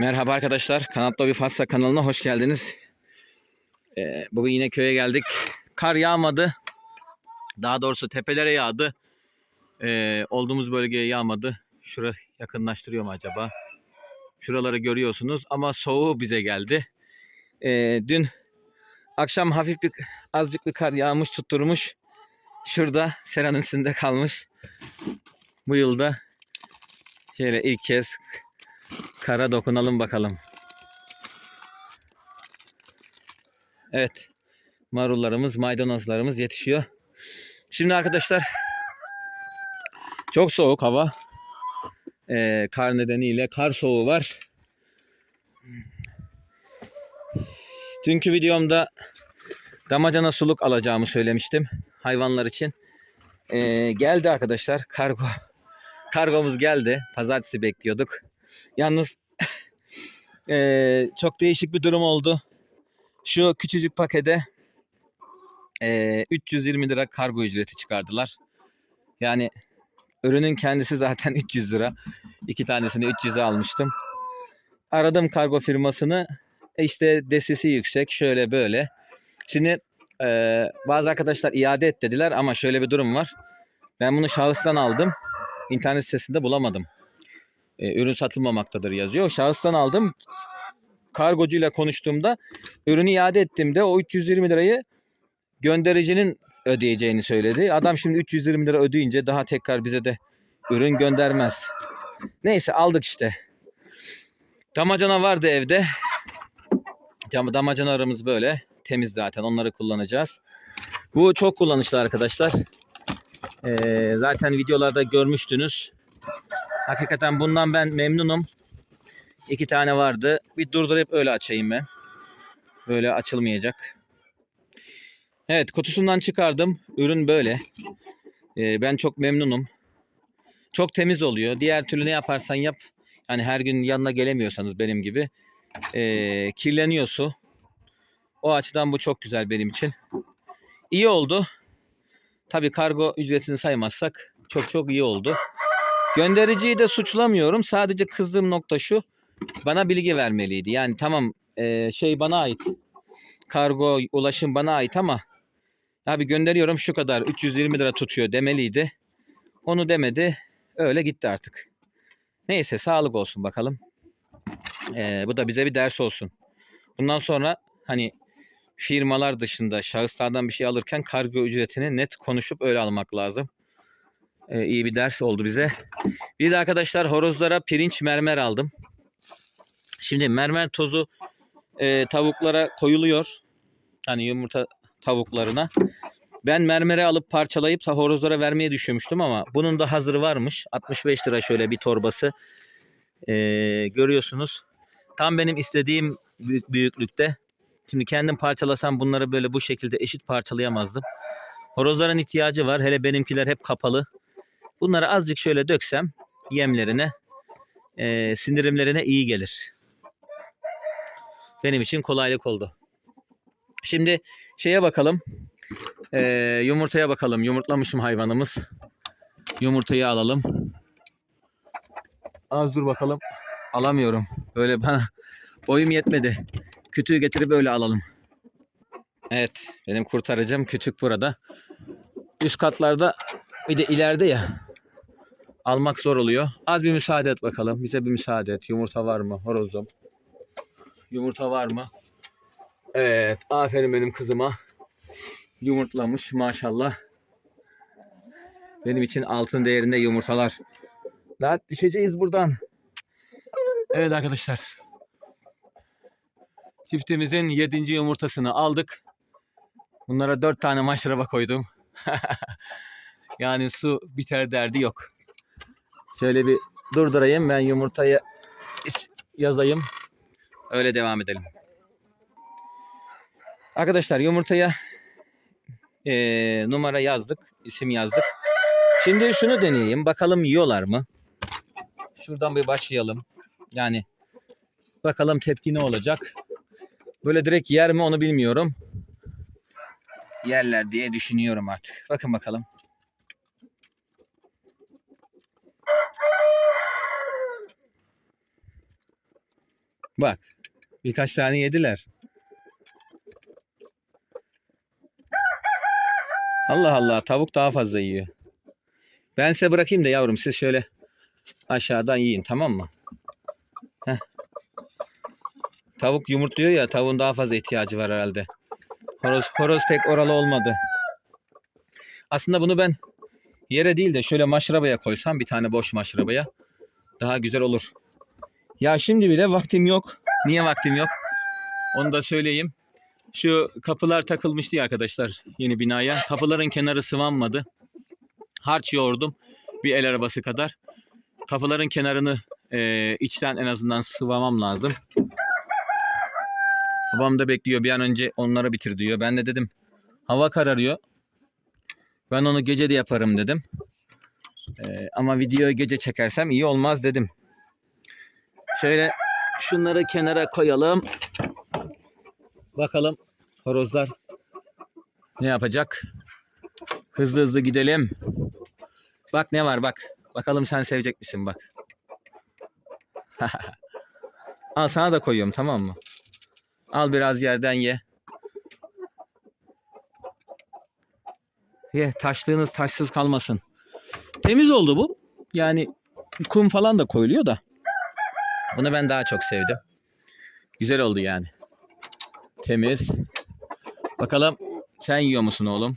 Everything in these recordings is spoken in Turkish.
Merhaba arkadaşlar. Kanatlı bir Fatsa kanalına hoş geldiniz. Ee, bugün yine köye geldik. Kar yağmadı. Daha doğrusu tepelere yağdı. Ee, olduğumuz bölgeye yağmadı. Şura yakınlaştırıyor mu acaba? Şuraları görüyorsunuz ama soğuğu bize geldi. Ee, dün akşam hafif bir azıcık bir kar yağmış tutturmuş. Şurada seranın üstünde kalmış. Bu yılda şöyle ilk kez Kara dokunalım bakalım. Evet. Marullarımız, maydanozlarımız yetişiyor. Şimdi arkadaşlar çok soğuk hava. Ee, kar nedeniyle kar soğuğu var. Dünkü videomda damacana suluk alacağımı söylemiştim hayvanlar için. Ee, geldi arkadaşlar kargo. Kargomuz geldi. Pazartesi bekliyorduk. Yalnız eee, çok değişik bir durum oldu. Şu küçücük pakete eee, 320 lira kargo ücreti çıkardılar. Yani ürünün kendisi zaten 300 lira. İki tanesini 300'e almıştım. Aradım kargo firmasını. E işte desisi yüksek şöyle böyle. Şimdi eee, bazı arkadaşlar iade et dediler ama şöyle bir durum var. Ben bunu şahıstan aldım. İnternet sitesinde bulamadım e, ürün satılmamaktadır yazıyor. Şahıstan aldım. Kargocuyla konuştuğumda ürünü iade ettiğimde o 320 lirayı göndericinin ödeyeceğini söyledi. Adam şimdi 320 lira ödeyince daha tekrar bize de ürün göndermez. Neyse aldık işte. Damacana vardı evde. Cam damacanalarımız böyle. Temiz zaten onları kullanacağız. Bu çok kullanışlı arkadaşlar. Ee, zaten videolarda görmüştünüz. Hakikaten bundan ben memnunum. İki tane vardı. Bir durdurup öyle açayım ben. Böyle açılmayacak. Evet kutusundan çıkardım. Ürün böyle. Ee, ben çok memnunum. Çok temiz oluyor. Diğer türlü ne yaparsan yap. Yani her gün yanına gelemiyorsanız benim gibi. ee, kirleniyor su. O açıdan bu çok güzel benim için. İyi oldu. Tabii kargo ücretini saymazsak çok çok iyi oldu. Göndericiyi de suçlamıyorum. Sadece kızdığım nokta şu. Bana bilgi vermeliydi. Yani tamam e, şey bana ait. Kargo, ulaşım bana ait ama abi gönderiyorum şu kadar 320 lira tutuyor demeliydi. Onu demedi. Öyle gitti artık. Neyse sağlık olsun bakalım. E, bu da bize bir ders olsun. Bundan sonra hani firmalar dışında şahıslardan bir şey alırken kargo ücretini net konuşup öyle almak lazım. Ee, iyi bir ders oldu bize. Bir de arkadaşlar horozlara pirinç mermer aldım. Şimdi mermer tozu e, tavuklara koyuluyor. Hani yumurta tavuklarına. Ben mermere alıp parçalayıp da horozlara vermeyi düşünmüştüm ama bunun da hazırı varmış. 65 lira şöyle bir torbası. Ee, görüyorsunuz. Tam benim istediğim büyük, büyüklükte. Şimdi kendim parçalasam bunları böyle bu şekilde eşit parçalayamazdım. Horozların ihtiyacı var. Hele benimkiler hep kapalı. Bunları azıcık şöyle döksem yemlerine, e, sindirimlerine iyi gelir. Benim için kolaylık oldu. Şimdi şeye bakalım. E, yumurtaya bakalım. Yumurtlamışım hayvanımız. Yumurtayı alalım. Az dur bakalım. Alamıyorum. Böyle bana boyum yetmedi. Kütüğü getirip böyle alalım. Evet. Benim kurtarıcım kütük burada. Üst katlarda bir de ileride ya almak zor oluyor. Az bir müsaade et bakalım. Bize bir müsaade et. Yumurta var mı horozum? Yumurta var mı? Evet. Aferin benim kızıma. Yumurtlamış maşallah. Benim için altın değerinde yumurtalar. Daha düşeceğiz buradan. Evet arkadaşlar. Çiftimizin yedinci yumurtasını aldık. Bunlara dört tane maşraba koydum. yani su biter derdi yok. Şöyle bir durdurayım ben yumurtayı yazayım. Öyle devam edelim. Arkadaşlar yumurtaya eee, numara yazdık. isim yazdık. Şimdi şunu deneyeyim. Bakalım yiyorlar mı? Şuradan bir başlayalım. Yani bakalım tepki ne olacak. Böyle direkt yer mi onu bilmiyorum. Yerler diye düşünüyorum artık. Bakın bakalım. Bak. Birkaç tane yediler. Allah Allah tavuk daha fazla yiyor. Ben size bırakayım da yavrum siz şöyle aşağıdan yiyin tamam mı? Heh. Tavuk yumurtluyor ya tavuğun daha fazla ihtiyacı var herhalde. Horoz, horoz pek oralı olmadı. Aslında bunu ben yere değil de şöyle maşrabaya koysam bir tane boş maşrabaya daha güzel olur. Ya şimdi bile vaktim yok. Niye vaktim yok? Onu da söyleyeyim. Şu kapılar takılmıştı ya arkadaşlar yeni binaya. Kapıların kenarı sıvanmadı. Harç yoğurdum. Bir el arabası kadar. Kapıların kenarını eee, içten en azından sıvamam lazım. Babam da bekliyor bir an önce onları bitir diyor. Ben de dedim hava kararıyor. Ben onu gece de yaparım dedim. Eee, ama videoyu gece çekersem iyi olmaz dedim. Şöyle şunları kenara koyalım. Bakalım horozlar ne yapacak? Hızlı hızlı gidelim. Bak ne var bak. Bakalım sen sevecek misin bak. Al sana da koyuyorum tamam mı? Al biraz yerden ye. Ye taşlığınız taşsız kalmasın. Temiz oldu bu. Yani kum falan da koyuluyor da. Bunu ben daha çok sevdim. Güzel oldu yani. Temiz. Bakalım sen yiyor musun oğlum?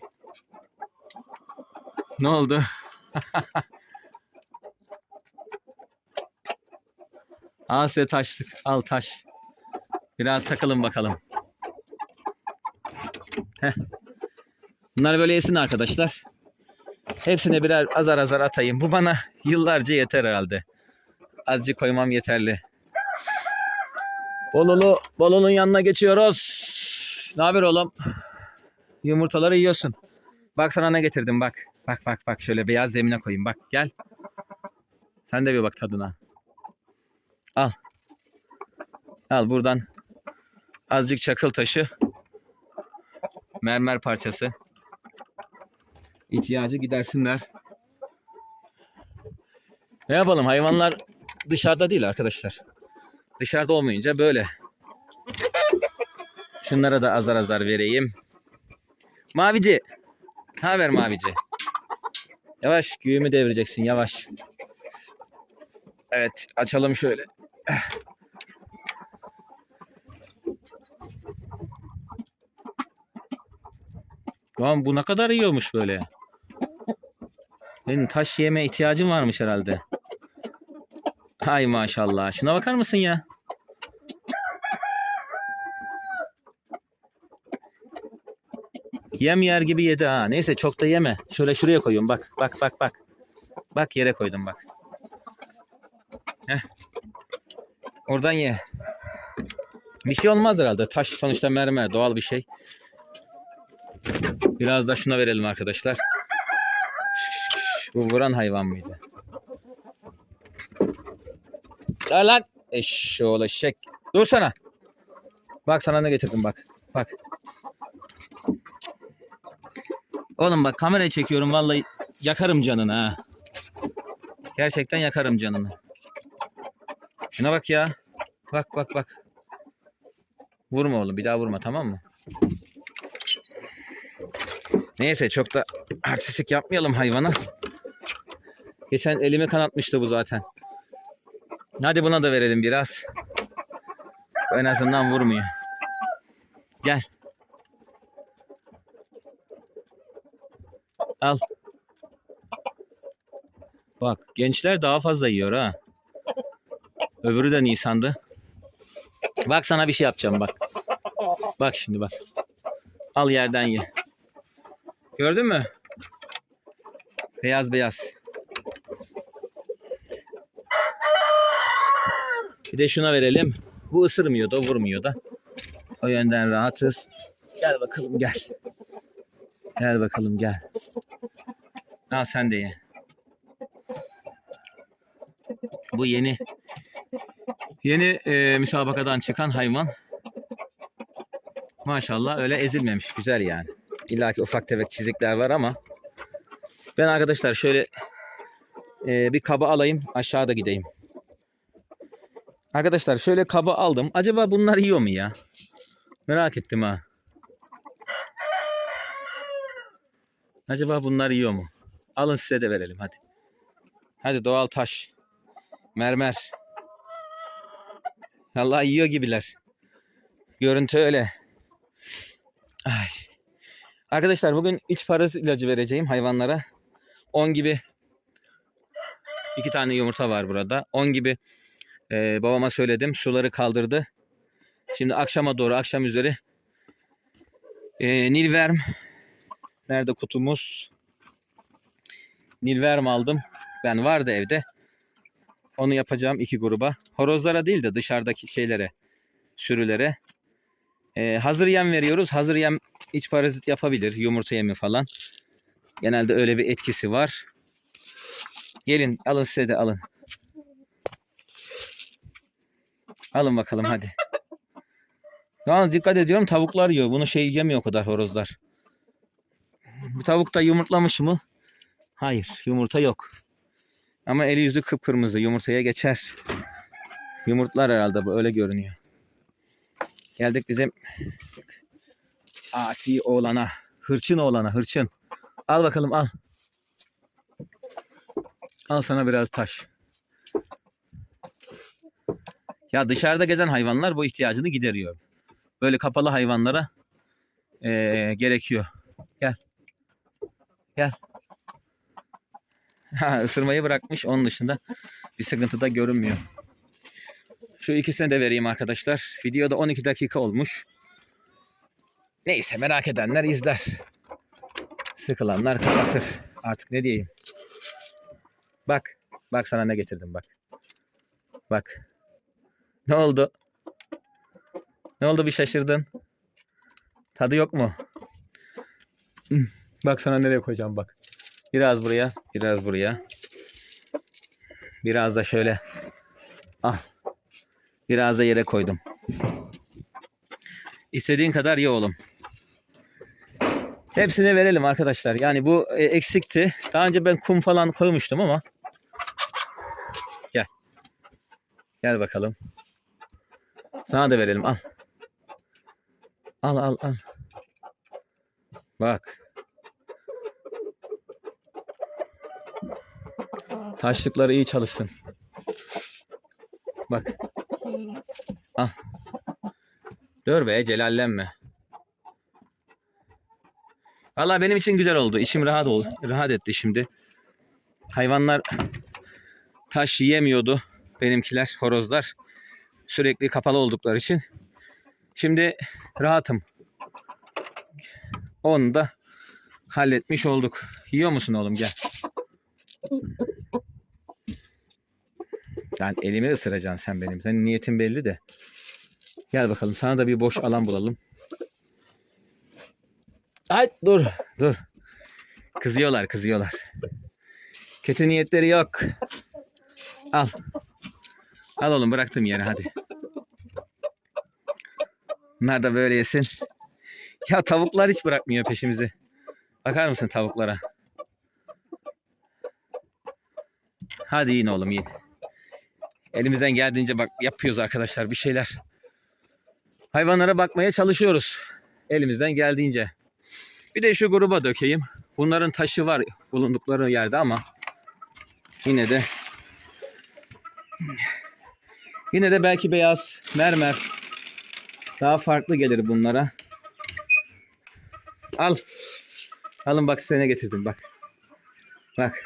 Ne oldu? Al size taşlık. Al taş. Biraz takalım bakalım. Heh. Bunlar böyle yesin arkadaşlar. Hepsine birer azar azar atayım. Bu bana yıllarca yeter herhalde. Azıcık koymam yeterli. Bolulu, Bolulu'nun yanına geçiyoruz. Ne haber oğlum? Yumurtaları yiyorsun. Bak sana ne getirdim bak. Bak bak bak şöyle beyaz zemine koyayım bak gel. Sen de bir bak tadına. Al. Al buradan azıcık çakıl taşı. Mermer parçası. İhtiyacı gidersinler. Ne yapalım hayvanlar dışarıda değil arkadaşlar. Dışarıda olmayınca böyle. Şunlara da azar azar vereyim. Mavici. Ne haber Mavici? Yavaş güğümü devireceksin yavaş. Evet açalım şöyle. Lan bu ne kadar yiyormuş böyle. Benim taş yeme ihtiyacım varmış herhalde. Hay maşallah. Şuna bakar mısın ya? Yem yer gibi yedi ha. Neyse çok da yeme. Şöyle şuraya koyuyorum. Bak bak bak bak. Bak yere koydum bak. Heh. Oradan ye. Bir şey olmaz herhalde. Taş sonuçta mermer doğal bir şey. Biraz da şuna verelim arkadaşlar. Bu vuran hayvan mıydı? Gel lan. Eşşoğlu eşek. Dur sana. Bak sana ne getirdim bak. Bak. Oğlum bak kamerayı çekiyorum vallahi yakarım canını ha. Gerçekten yakarım canını. Şuna bak ya. Bak bak bak. Vurma oğlum bir daha vurma tamam mı? Neyse çok da artistik yapmayalım hayvana. Geçen elimi kanatmıştı bu zaten. Hadi buna da verelim biraz. En azından vurmuyor. Gel. Al. Bak gençler daha fazla yiyor ha. Öbürü de Nisan'dı. Bak sana bir şey yapacağım bak. Bak şimdi bak. Al yerden ye. Gördün mü? Beyaz beyaz. Bir de şuna verelim. Bu ısırmıyor da vurmuyor da. O yönden rahatız. Gel bakalım gel. Gel bakalım gel. Al sen de ye. Bu yeni yeni e, müsabakadan çıkan hayvan. Maşallah öyle ezilmemiş. Güzel yani. İlla ki ufak tefek çizikler var ama ben arkadaşlar şöyle e, bir kaba alayım aşağıda gideyim. Arkadaşlar şöyle kabı aldım. Acaba bunlar yiyor mu ya? Merak ettim ha. Acaba bunlar yiyor mu? Alın size de verelim hadi. Hadi doğal taş. Mermer. Allah yiyor gibiler. Görüntü öyle. Ay. Arkadaşlar bugün iç parazit ilacı vereceğim hayvanlara. 10 gibi iki tane yumurta var burada. 10 gibi e, babama söyledim. Suları kaldırdı. Şimdi akşama doğru akşam üzeri e, Nilverm nerede kutumuz? Nilverm aldım. Ben vardı evde. Onu yapacağım iki gruba. Horozlara değil de dışarıdaki şeylere, sürülere. Ee, hazır yem veriyoruz. Hazır yem iç parazit yapabilir. Yumurta yemi falan. Genelde öyle bir etkisi var. Gelin alın size de alın. Alın bakalım hadi. Yalnız dikkat ediyorum tavuklar yiyor. Bunu şey yemiyor o kadar horozlar. Bu tavuk da yumurtlamış mı? Hayır yumurta yok. Ama eli yüzü kıpkırmızı yumurtaya geçer. Yumurtlar herhalde bu öyle görünüyor. Geldik bizim asi oğlana. Hırçın oğlana hırçın. Al bakalım al. Al sana biraz taş. Ya dışarıda gezen hayvanlar bu ihtiyacını gideriyor. Böyle kapalı hayvanlara eee, gerekiyor. Gel. Gel. Ha, ısırmayı bırakmış. Onun dışında bir sıkıntı da görünmüyor. Şu ikisini de vereyim arkadaşlar. Videoda 12 dakika olmuş. Neyse merak edenler izler. Sıkılanlar kapatır. Artık ne diyeyim. Bak. Bak sana ne getirdim bak. Bak. Ne oldu? Ne oldu bir şaşırdın? Tadı yok mu? Hmm, Bak sana nereye koyacağım bak. Biraz buraya, biraz buraya. Biraz da şöyle. Ah. Biraz da yere koydum. İstediğin kadar ye oğlum. Hepsini verelim arkadaşlar. Yani bu e, eksikti. Daha önce ben kum falan koymuştum ama. Gel. Gel bakalım. Sana da verelim al. Al al al. Bak. Taşlıkları iyi çalışsın. Bak. Al. Dur be celallenme. Valla benim için güzel oldu. İçim rahat oldu. Rahat etti şimdi. Hayvanlar taş yiyemiyordu. Benimkiler, horozlar. Sürekli kapalı oldukları için. Şimdi rahatım. Onu da halletmiş olduk. Yiyor musun oğlum gel. Yani elimi ısıracaksın sen benim. Senin niyetin belli de. Gel bakalım sana da bir boş alan bulalım. Ay dur dur. Kızıyorlar kızıyorlar. Kötü niyetleri yok. Al. Al oğlum bıraktım yere hadi. Bunlar da böyle yesin. Ya tavuklar hiç bırakmıyor peşimizi. Bakar mısın tavuklara? Hadi yiyin oğlum yiyin. Elimizden geldiğince bak yapıyoruz arkadaşlar bir şeyler. Hayvanlara bakmaya çalışıyoruz. Elimizden geldiğince. Bir de şu gruba dökeyim. Bunların taşı var bulundukları yerde ama yine de yine de belki beyaz mermer daha farklı gelir bunlara. Al. Alın bak size ne getirdim bak. Bak.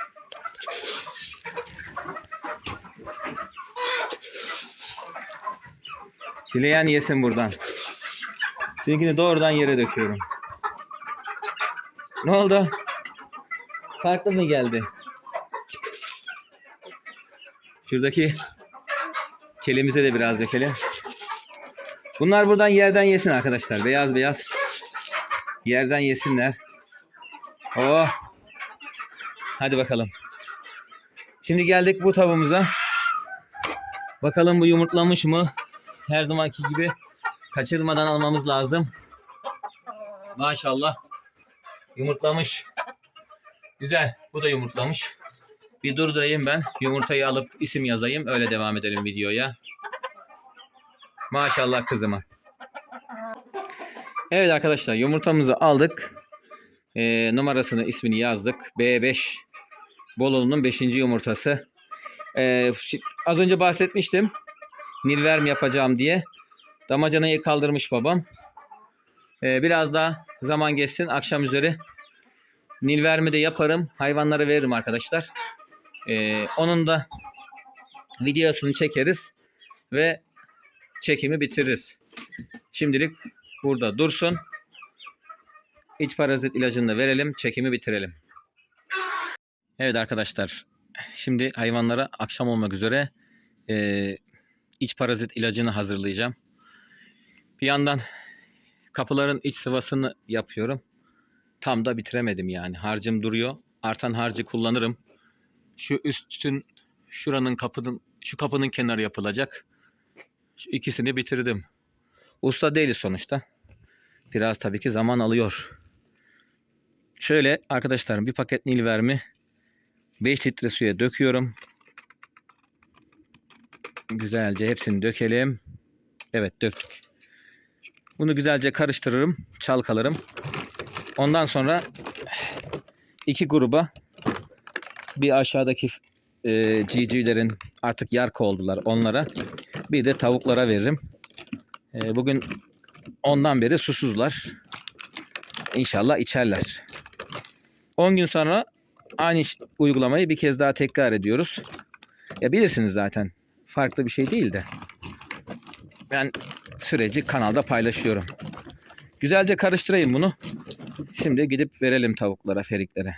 Dileyen yesin buradan. Seninkini doğrudan yere döküyorum. Ne oldu? Farklı mı geldi? Şuradaki kelimize de biraz dökelim. Bunlar buradan yerden yesin arkadaşlar. Beyaz beyaz. Yerden yesinler. Oh. Hadi bakalım. Şimdi geldik bu tavuğumuza. Bakalım bu yumurtlamış mı? Her zamanki gibi kaçırmadan almamız lazım. Maşallah. Yumurtlamış. Güzel. Bu da yumurtlamış. Bir durdurayım ben. Yumurtayı alıp isim yazayım. Öyle devam edelim videoya. Maşallah kızıma. Evet arkadaşlar yumurtamızı aldık. Ee, numarasını ismini yazdık. B5 Bololu'nun 5. yumurtası. Şi- az önce bahsetmiştim. Nilverm yapacağım diye. Damacanayı kaldırmış babam. Ee, biraz daha zaman geçsin. Akşam üzeri Nilvermi de yaparım. Hayvanlara veririm arkadaşlar. Ee, onun da videosunu çekeriz ve çekimi bitiririz. Şimdilik burada dursun. İç parazit ilacını verelim, çekimi bitirelim. Evet arkadaşlar, şimdi hayvanlara akşam olmak üzere eee, iç parazit ilacını hazırlayacağım. Bir yandan kapıların iç sıvasını yapıyorum. Tam da bitiremedim yani. Harcım duruyor. Artan harcı kullanırım. Şu üstün şuranın kapının şu kapının kenarı yapılacak. Şu ikisini bitirdim. Usta değiliz sonuçta. Biraz tabii ki zaman alıyor. Şöyle arkadaşlar bir paket nilvermi 5 litre suya döküyorum. Güzelce hepsini dökelim. Evet döktük. Bunu güzelce karıştırırım, çalkalarım. Ondan sonra iki gruba bir aşağıdaki e, civcivlerin artık yarka oldular onlara. Bir de tavuklara veririm. E, bugün ondan beri susuzlar. İnşallah içerler. 10 gün sonra aynı uygulamayı bir kez daha tekrar ediyoruz. Ya bilirsiniz zaten. Farklı bir şey değil de. Ben süreci kanalda paylaşıyorum. Güzelce karıştırayım bunu. Şimdi gidip verelim tavuklara, feriklere.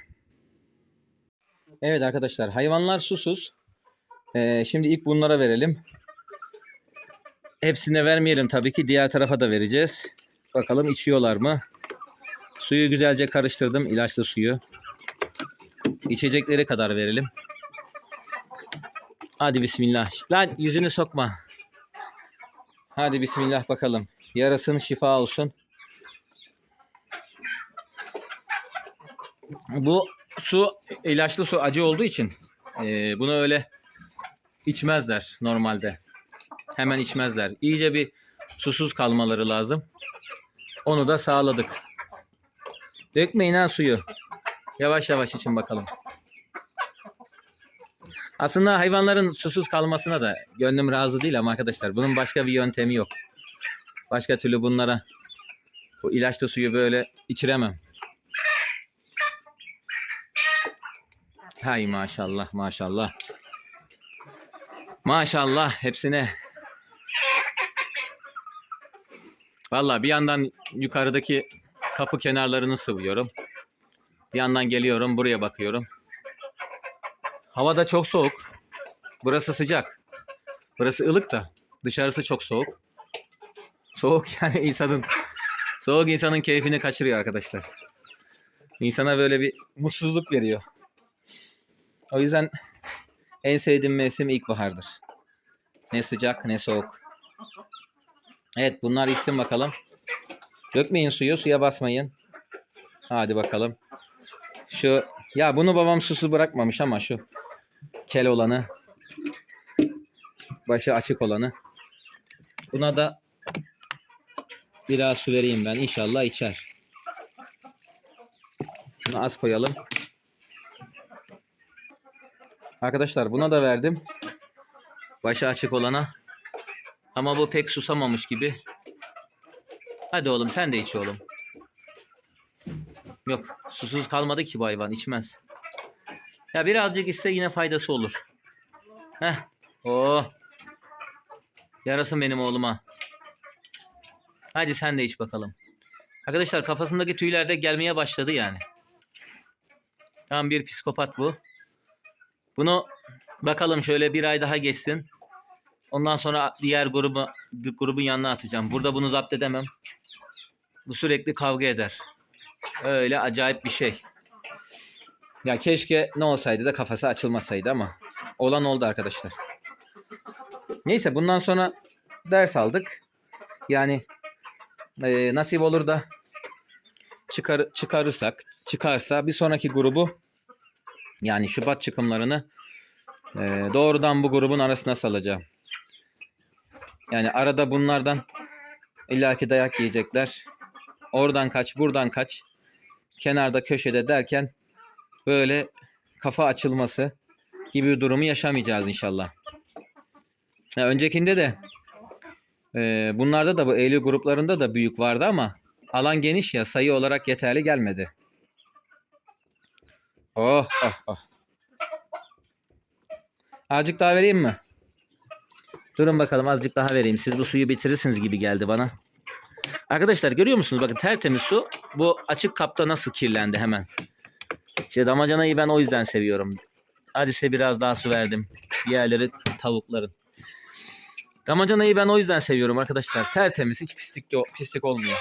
Evet arkadaşlar hayvanlar susuz. Ee, şimdi ilk bunlara verelim. Hepsine vermeyelim tabii ki. Diğer tarafa da vereceğiz. Bakalım içiyorlar mı? Suyu güzelce karıştırdım. ilaçlı suyu. İçecekleri kadar verelim. Hadi bismillah. Lan yüzünü sokma. Hadi bismillah bakalım. Yarasın şifa olsun. Bu su ilaçlı su acı olduğu için e, bunu öyle içmezler normalde. Hemen içmezler. İyice bir susuz kalmaları lazım. Onu da sağladık. Dökmeyin ha suyu. Yavaş yavaş için bakalım. Aslında hayvanların susuz kalmasına da gönlüm razı değil ama arkadaşlar bunun başka bir yöntemi yok. Başka türlü bunlara bu ilaçlı suyu böyle içiremem. Hay maşallah maşallah. Maşallah hepsine. Valla bir yandan yukarıdaki kapı kenarlarını sıvıyorum. Bir yandan geliyorum buraya bakıyorum. Hava da çok soğuk. Burası sıcak. Burası ılık da dışarısı çok soğuk. Soğuk yani insanın soğuk insanın keyfini kaçırıyor arkadaşlar. İnsana böyle bir mutsuzluk veriyor. O yüzden en sevdiğim mevsim ilkbahardır. Ne sıcak ne soğuk. Evet bunlar içsin bakalım. Dökmeyin suyu, suya basmayın. Hadi bakalım. Şu ya bunu babam susuz bırakmamış ama şu kel olanı başı açık olanı. Buna da biraz su vereyim ben. İnşallah içer. Bunu az koyalım. Arkadaşlar buna da verdim. Başı açık olana. Ama bu pek susamamış gibi. Hadi oğlum sen de iç oğlum. Yok susuz kalmadı ki bu hayvan içmez. Ya birazcık içse yine faydası olur. Heh. Oh. Yarasın benim oğluma. Hadi sen de iç bakalım. Arkadaşlar kafasındaki tüyler de gelmeye başladı yani. Tam bir psikopat bu. Bunu bakalım şöyle bir ay daha geçsin. Ondan sonra diğer grubu grubun yanına atacağım. Burada bunu zapt edemem. Bu sürekli kavga eder. Öyle acayip bir şey. Ya keşke ne olsaydı da kafası açılmasaydı ama olan oldu arkadaşlar. Neyse bundan sonra ders aldık. Yani e, nasip olur da çıkar, çıkarırsak, çıkarsa bir sonraki grubu yani Şubat çıkımlarını e, doğrudan bu grubun arasına salacağım. Yani arada bunlardan illaki dayak yiyecekler. Oradan kaç, buradan kaç. Kenarda köşede derken böyle kafa açılması gibi bir durumu yaşamayacağız inşallah. Ya öncekinde de e, bunlarda da bu Eylül gruplarında da büyük vardı ama alan geniş ya sayı olarak yeterli gelmedi. Oh oh oh. Azıcık daha vereyim mi? Durun bakalım azıcık daha vereyim. Siz bu suyu bitirirsiniz gibi geldi bana. Arkadaşlar görüyor musunuz? Bakın tertemiz su. Bu açık kapta nasıl kirlendi hemen. İşte damacanayı ben o yüzden seviyorum. Hadi size biraz daha su verdim. Diğerleri tavukların. Damacanayı ben o yüzden seviyorum arkadaşlar. Tertemiz. Hiç pislik yok, pislik olmuyor.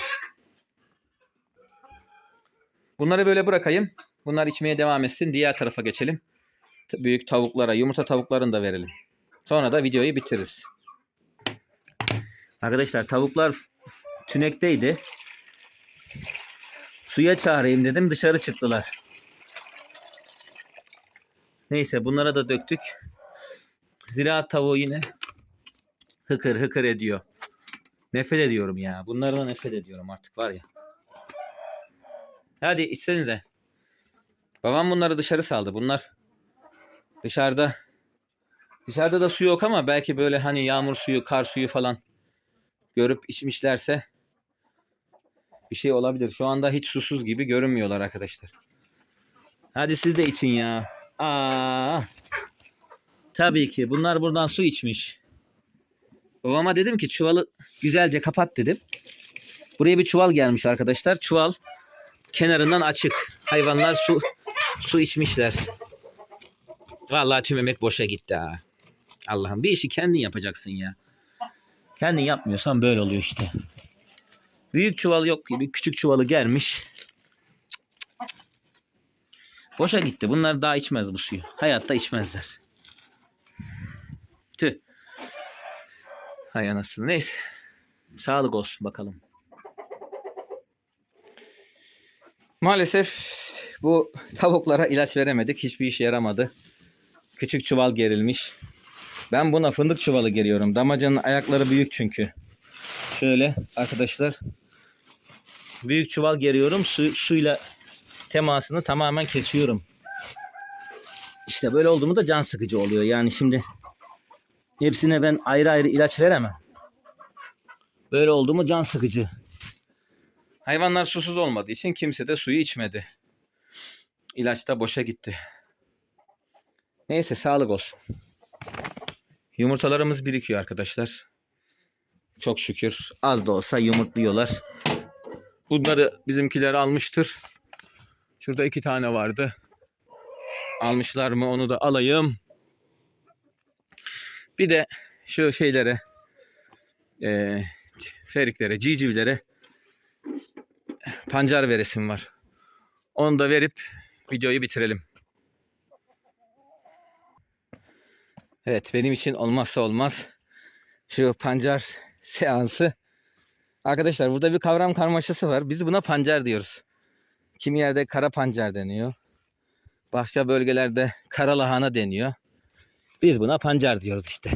Bunları böyle bırakayım. Bunlar içmeye devam etsin. Diğer tarafa geçelim. Büyük tavuklara, yumurta tavuklarını da verelim. Sonra da videoyu bitiririz. Arkadaşlar tavuklar tünekteydi. Suya çağırayım dedim. Dışarı çıktılar. Neyse bunlara da döktük. Ziraat tavuğu yine hıkır hıkır ediyor. Nefret ediyorum ya. Bunlardan nefret ediyorum artık var ya. Hadi içsenize. Babam bunları dışarı saldı. Bunlar dışarıda dışarıda da su yok ama belki böyle hani yağmur suyu, kar suyu falan görüp içmişlerse bir şey olabilir. Şu anda hiç susuz gibi görünmüyorlar arkadaşlar. Hadi siz de için ya. Aa. Tabii ki bunlar buradan su içmiş. Babama dedim ki çuvalı güzelce kapat dedim. Buraya bir çuval gelmiş arkadaşlar. Çuval kenarından açık. Hayvanlar su su içmişler. Vallahi tüm emek boşa gitti ha. Allah'ım bir işi kendin yapacaksın ya. Kendin yapmıyorsan böyle oluyor işte. Büyük çuval yok gibi küçük çuvalı gelmiş. Boşa gitti. Bunlar daha içmez bu suyu. Hayatta içmezler. Tüh. Hay anasını. Neyse. Sağlık olsun bakalım. Maalesef bu tavuklara ilaç veremedik. Hiçbir işe yaramadı. Küçük çuval gerilmiş. Ben buna fındık çuvalı geliyorum. Damacanın ayakları büyük çünkü. Şöyle arkadaşlar. Büyük çuval geriyorum. Su, suyla temasını tamamen kesiyorum. İşte böyle oldu mu da can sıkıcı oluyor. Yani şimdi hepsine ben ayrı ayrı ilaç veremem. Böyle oldu mu can sıkıcı. Hayvanlar susuz olmadığı için kimse de suyu içmedi. İlaç da boşa gitti. Neyse sağlık olsun. Yumurtalarımız birikiyor arkadaşlar. Çok şükür az da olsa yumurtluyorlar. Bunları bizimkiler almıştır. Şurada iki tane vardı. Almışlar mı onu da alayım. Bir de şu şeylere eee feriklere, civcivlere pancar veresim var. Onu da verip videoyu bitirelim. Evet benim için olmazsa olmaz şu pancar seansı. Arkadaşlar burada bir kavram karmaşası var. Biz buna pancar diyoruz. Kimi yerde kara pancar deniyor. Başka bölgelerde kara lahana deniyor. Biz buna pancar diyoruz işte.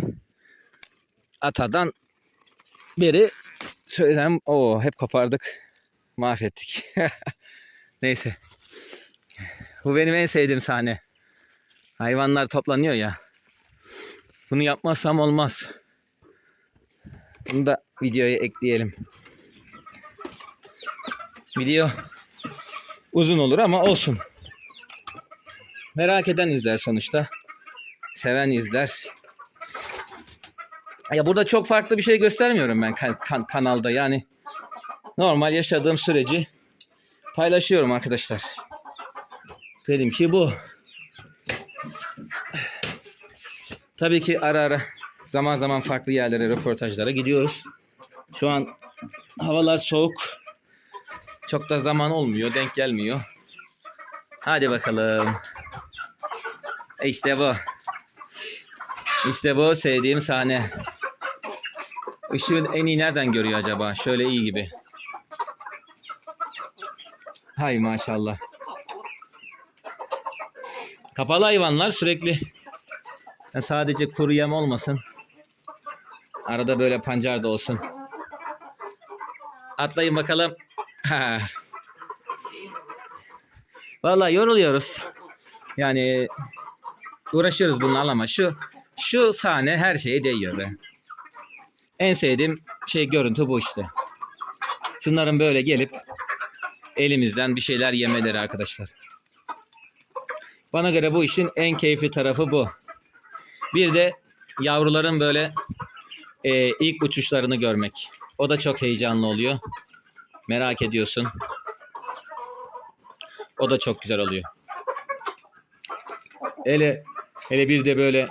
Atadan beri söylenen o hep kopardık. Mahvettik. Neyse. Bu benim en sevdiğim sahne. Hayvanlar toplanıyor ya. Bunu yapmazsam olmaz. Bunu da videoya ekleyelim. Video uzun olur ama olsun. Merak eden izler sonuçta. Seven izler. Ya burada çok farklı bir şey göstermiyorum ben kan- kan- kanalda. Yani normal yaşadığım süreci paylaşıyorum arkadaşlar. Benimki bu. Tabii ki ara ara zaman zaman farklı yerlere röportajlara gidiyoruz. Şu an havalar soğuk. Çok da zaman olmuyor, denk gelmiyor. Hadi bakalım. İşte bu. İşte bu sevdiğim sahne. Işığın en iyi nereden görüyor acaba? Şöyle iyi gibi. Hay maşallah. Kapalı hayvanlar sürekli ya sadece kuru yem olmasın. Arada böyle pancar da olsun. Atlayın bakalım. Ha. Vallahi yoruluyoruz. Yani uğraşıyoruz bunlarla ama şu şu sahne her şeye değiyor be. En sevdiğim şey görüntü bu işte. Şunların böyle gelip elimizden bir şeyler yemeleri arkadaşlar. Bana göre bu işin en keyifli tarafı bu. Bir de yavruların böyle e, ilk uçuşlarını görmek. O da çok heyecanlı oluyor. Merak ediyorsun. O da çok güzel oluyor. Hele hele bir de böyle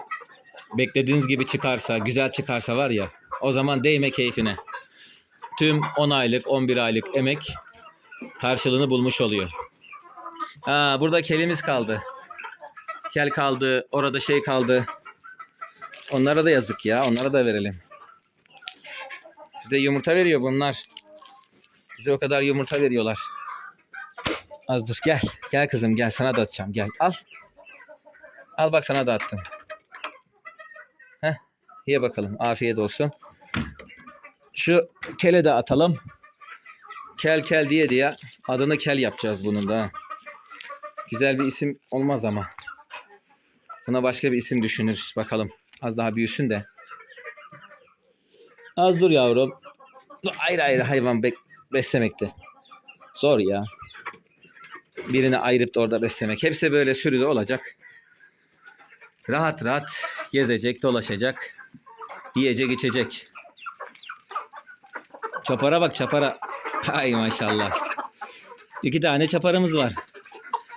beklediğiniz gibi çıkarsa, güzel çıkarsa var ya, o zaman değme keyfine. Tüm 10 aylık, 11 aylık emek karşılığını bulmuş oluyor. Ha, burada kelimiz kaldı. Kel kaldı, orada şey kaldı. Onlara da yazık ya, onlara da verelim. Bize yumurta veriyor bunlar. Bize o kadar yumurta veriyorlar. Az dur gel. Gel kızım gel sana da atacağım gel. Al. Al bak sana da attım. Heh. Ye bakalım. Afiyet olsun. Şu kele de atalım. Kel kel diye diye adını kel yapacağız bunun da. Güzel bir isim olmaz ama. Buna başka bir isim düşünürüz bakalım. Az daha büyüsün de. Az dur yavrum. Dur, Ayrı ayrı hayvan bek beslemekte. Zor ya. Birini ayırıp da orada beslemek. Hepsi böyle sürüde olacak. Rahat rahat gezecek, dolaşacak. Yiyecek, içecek. Çapara bak çapara. Hay maşallah. İki tane çaparımız var.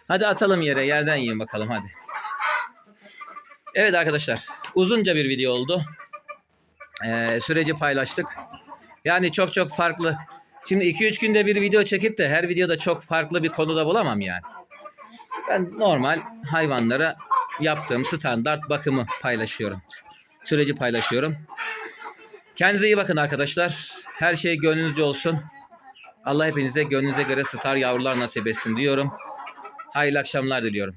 Hadi atalım yere. Yerden yiyin bakalım hadi. Evet arkadaşlar. Uzunca bir video oldu. Ee, süreci paylaştık. Yani çok çok farklı. Şimdi 2-3 günde bir video çekip de her videoda çok farklı bir konuda bulamam yani. Ben normal hayvanlara yaptığım standart bakımı paylaşıyorum. Süreci paylaşıyorum. Kendinize iyi bakın arkadaşlar. Her şey gönlünüzce olsun. Allah hepinize gönlünüze göre star yavrular nasip etsin diyorum. Hayırlı akşamlar diliyorum.